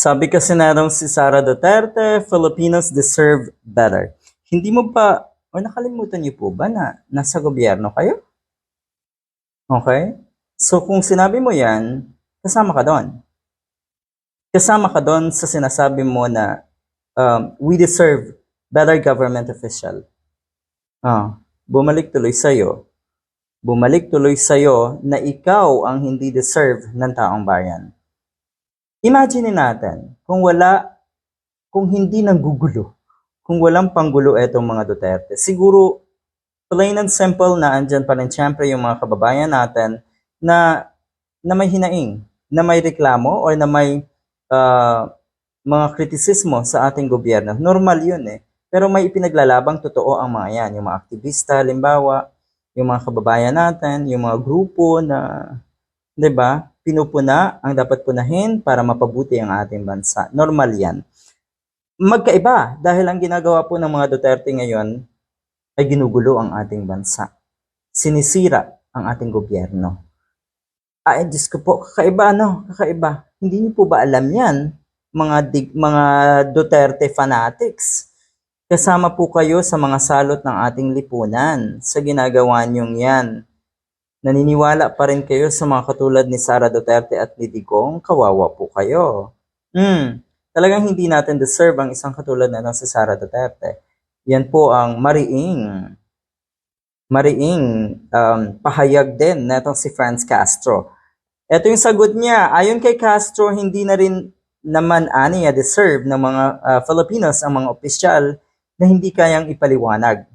Sabi kasi na raw si Sara Duterte, Filipinos deserve better. Hindi mo pa, o nakalimutan niyo po ba na nasa gobyerno kayo? Okay? So kung sinabi mo yan, kasama ka doon. Kasama ka doon sa sinasabi mo na um, we deserve better government official. Ah, bumalik tuloy sa'yo. Bumalik tuloy sa'yo na ikaw ang hindi deserve ng taong bayan. Imagine natin, kung wala, kung hindi nanggugulo, kung walang panggulo etong mga Duterte, siguro plain and simple na andyan pa rin syempre yung mga kababayan natin na, na may hinaing, na may reklamo or na may ah, mga kritisismo sa ating gobyerno. Normal yun eh. Pero may ipinaglalabang totoo ang mga yan. Yung mga aktivista, limbawa, yung mga kababayan natin, yung mga grupo na, 'di ba? Pinupuna ang dapat punahin para mapabuti ang ating bansa. Normal 'yan. Magkaiba dahil ang ginagawa po ng mga Duterte ngayon ay ginugulo ang ating bansa. Sinisira ang ating gobyerno. Ay, Diyos ko po, kakaiba ano? Kakaiba. Hindi niyo po ba alam yan? Mga, dig, mga Duterte fanatics. Kasama po kayo sa mga salot ng ating lipunan sa ginagawa niyong yan. Naniniwala pa rin kayo sa mga katulad ni Sara Duterte at ni Digong, kawawa po kayo. Hmm, talagang hindi natin deserve ang isang katulad na lang si Sara Duterte. Yan po ang mariing, mariing um, pahayag din na si Franz Castro. Ito yung sagot niya. Ayon kay Castro, hindi na rin naman ani niya deserve ng mga ah, Filipinos ang mga opisyal na hindi kayang ipaliwanag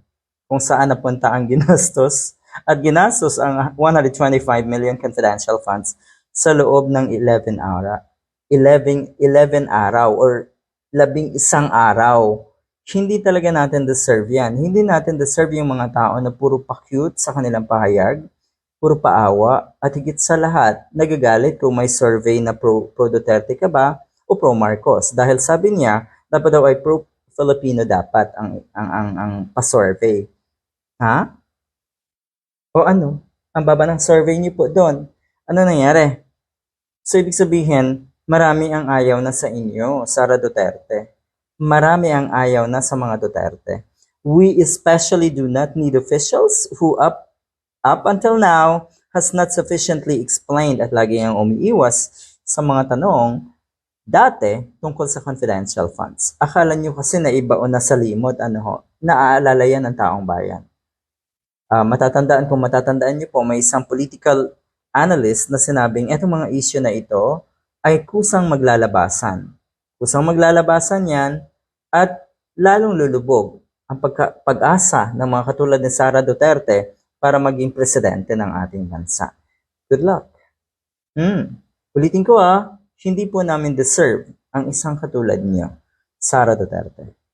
kung saan napunta ang ginastos at ginastos ang 125 million confidential funds sa loob ng 11 araw. 11, 11 araw or labing isang araw. Hindi talaga natin deserve yan. Hindi natin deserve yung mga tao na puro pa-cute sa kanilang pahayag, puro paawa, at higit sa lahat, nagagalit kung may survey na pro, pro Duterte ka ba o pro Marcos. Dahil sabi niya, dapat daw ay pro Filipino dapat ang ang ang, ang pa-survey. Ha? O ano? Ang baba ng survey niyo po doon. Ano nangyari? So, ibig sabihin, marami ang ayaw na sa inyo, Sara Duterte. Marami ang ayaw na sa mga Duterte. We especially do not need officials who up up until now has not sufficiently explained at lagi ang umiiwas sa mga tanong dati tungkol sa confidential funds. Akala nyo kasi na iba o nasa limot, ano ho, naaalala yan ng taong bayan. Ah, matatandaan kung matatandaan niyo po, may isang political analyst na sinabing etong mga issue na ito ay kusang maglalabasan. Kusang maglalabasan yan at lalong lulubog ang pag-asa ng mga katulad ni Sara Duterte para maging presidente ng ating bansa. Good luck. Hmm. Ulitin ko ah, hindi po namin deserve ang isang katulad niyo, Sara Duterte.